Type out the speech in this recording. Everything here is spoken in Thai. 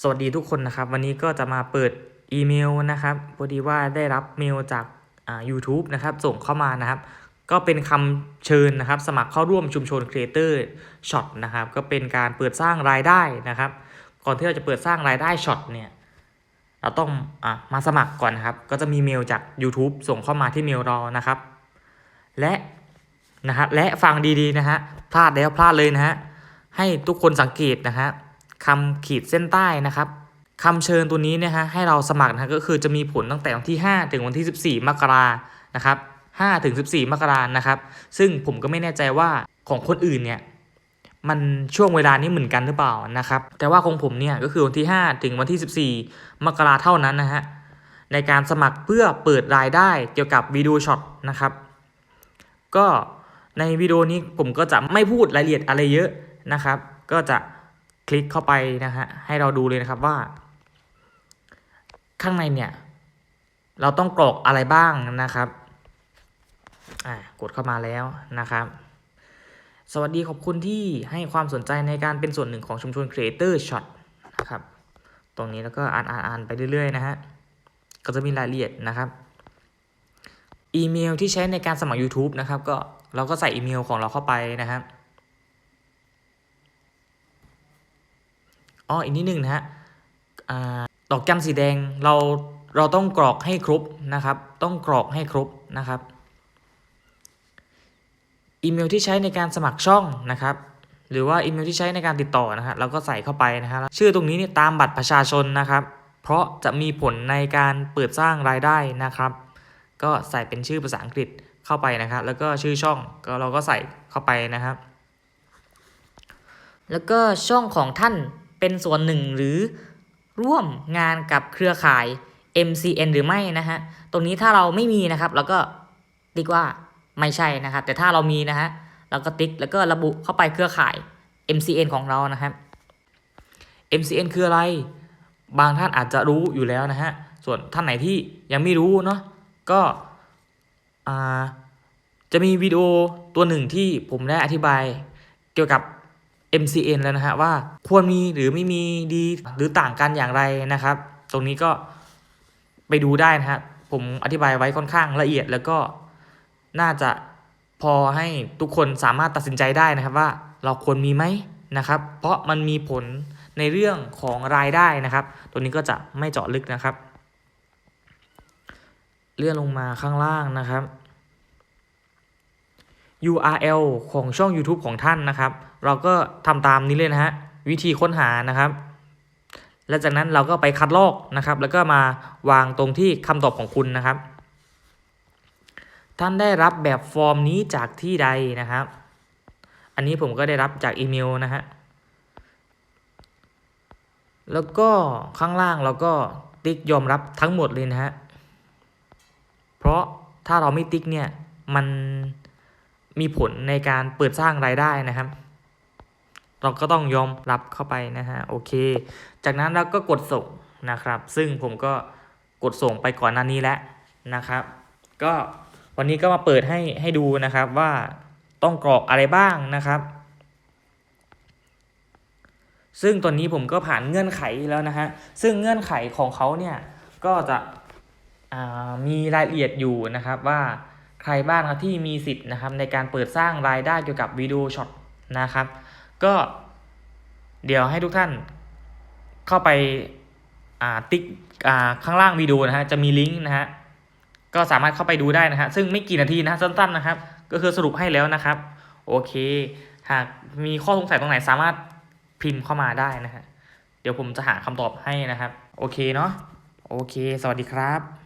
สวัสดีทุกคนนะครับ วันนี้ก็จะมาเปิดอีเมลนะครับพอดีว่าได้รับเมลจากอ่า u t u b e นะครับ ส่งเข้ามานะครับ ก็เป็นคำเชิญนะครับ สมัครเข้าร่วมชุมชน Creator Shot นะครับ ก็เป็นการเปิดสร้างรายได้นะครับ ก่อนที่เราจะเปิดสร้างรายได้ช็อตเนี่ยเราต้องอะมาสมัครก่อนนะครับ ก็จะมีเมลจาก YouTube ส่งเข้ามาที่เมลเรานะครับ และนะฮะและฟังดีๆนะฮะพลาดแล้วพลาดเลยนะฮะให้ทุกคนสังเกตนะฮะ คำขีดเส้นใต้นะครับคำเชิญตัวนี้นะฮะให้เราสมัครนะฮะก็คือจะมีผลตั้งแต่วันที่ 5 ถึงวันที่ 14 มกรานะครับ5ถึง 14 มกรานะครับ ซึ่งผมก็ไม่แน่ใจว่าของคนอื่นเนี่ยมันช่วงเวลานี้เหมือนกันหรือเปล่านะครับ แต่ว่าของผมเนี่ยก็คือวันที่ 5 ถึงวันที่ 14 มกราเท่านั้นนะฮะในการสมัครเพื่อเปิดรายได้เกี่ยวกับวิดีโอช็อตนะครับ ก็ในวิดีโอนี้ผมก็จะไม่พูดรายละเอียดอะไรเยอะนะครับ ก็จะ คลิกเข้าไปนะฮะให้เราดูเลยนะครับว่า ข้างในเนี่ย เราต้องกรอกอะไรบ้างนะครับอ่ากดเข้ามาแล้วนะครับ สวัสดีขอบคุณที่ให้ความสนใจในการเป็นส่วนหนึ่งของชุมชน Creator Shot นะครับตรงนี้แล้วก็อ่านอ่านอ่านไปเรื่อยๆนะฮะก็จะมีรายละเอียดนะครับอีเมลที่ใช้ในการสมัคร YouTube นะครับก็เราก็ใส่อีเมลของเราเข้าไปนะครับ อ๋ออีกนิดนึงนะฮะดอกจันสีแดงเราเราต้องกรอกให้ครบนะครับ ต้องกรอกให้ครบนะครับ อีเมลที่ใช้ในการสมัครช่องนะครับ หรือว่าอีเมลที่ใช้ในการติดต่อนะฮะเราก็ใส่เข้าไปนะฮะชื่อตรงนี้เนี่ยตามบัตรประชาชนนะครับ เพราะจะมีผลในการเปิดสร้างรายได้นะครับ ก็ใส่เป็นชื่อภาษาอังกฤษเข้าไปนะครับ แล้วก็ชื่อช่องก็เราก็ใส่เข้าไปนะครับ แล้วก็ช่องของท่าน เป็นส่วนหนึ่งหรือร่วมงานกับเครือข่าย MCN หรือไม่นะฮะ ตรงนี้ถ้าเราไม่มีนะครับแล้วก็ติ๊กว่าไม่ใช่นะครับ แต่ถ้าเรามีนะฮะเราก็ติ๊กแล้วก็ระบุเข้าไปเครือข่าย MCN ของเรานะครับ MCN คืออะไร บางท่านอาจจะรู้อยู่แล้วนะฮะ ส่วนท่านไหนที่ยังไม่รู้เนาะ ก็จะมีวิดีโอตัวหนึ่งที่ผมได้อธิบายเกี่ยวกับ MCN แล้วนะฮะว่าควรมีหรือไม่มีดีหรือต่างกันอย่างไรนะครับ ตรงนี้ก็ไปดูได้นะฮะผมอธิบายไว้ค่อนข้างละเอียดแล้วก็น่าจะพอให้ทุกคนสามารถตัดสินใจได้นะครับว่าเราควรมีไหมนะครับ เพราะมันมีผลในเรื่องของรายได้นะครับ ตัวนี้ก็จะไม่เจาะลึกนะครับ เลื่อนลงมาข้างล่างนะครับ URL ของช่อง YouTube ของท่านนะครับ เราก็ทำตามนี้เลยนะฮะวิธีค้นหานะครับ และจากนั้นเราก็ไปคัดลอกนะครับ แล้วก็มาวางตรงที่คำตอบของคุณนะครับ ท่านได้รับแบบฟอร์มนี้จากที่ใดนะครับ อันนี้ผมก็ได้รับจากอีเมลนะฮะแล้วก็ข้างล่างเราก็ติ๊กยอมรับทั้งหมดเลยนะฮะเพราะถ้าเราไม่ติ๊กเนี่ยมัน มีผลในการเปิดสร้างรายได้นะครับ เราก็ต้องยอมรับเข้าไปนะฮะโอเค จากนั้นเราก็กดส่งนะครับ ซึ่งผมก็กดส่งไปก่อนหน้านี้แล้วนะครับ ก็วันนี้ก็มาเปิดให้ให้ดูนะครับว่าต้องกรอกอะไรบ้างนะครับ ซึ่งตอนนี้ผมก็ผ่านเงื่อนไขแล้วนะฮะซึ่งเงื่อนไขของเขาเนี่ยก็จะมีรายละเอียดอยู่นะครับว่า ใครบ้างครับที่มีสิทธิ์นะครับในการเปิดสร้างรายได้เกี่ยวกับวิดีโอช็อตนะครับ ก็เดี๋ยวให้ทุกท่านเข้าไปอ่าติ๊กอ่าข้างล่างวิดีโอนะฮะจะมีลิงก์นะฮะก็สามารถเข้าไปดูได้นะฮะซึ่งไม่กี่นาทีนะฮะสั้นๆนะครับ ก็คือสรุปให้แล้วนะครับ โอเค หากมีข้อสงสัยตรงไหนสามารถพิมพ์เข้ามาได้นะฮะเดี๋ยวผมจะหาคำตอบให้นะครับ โอเคเนาะโอเค สวัสดีครับ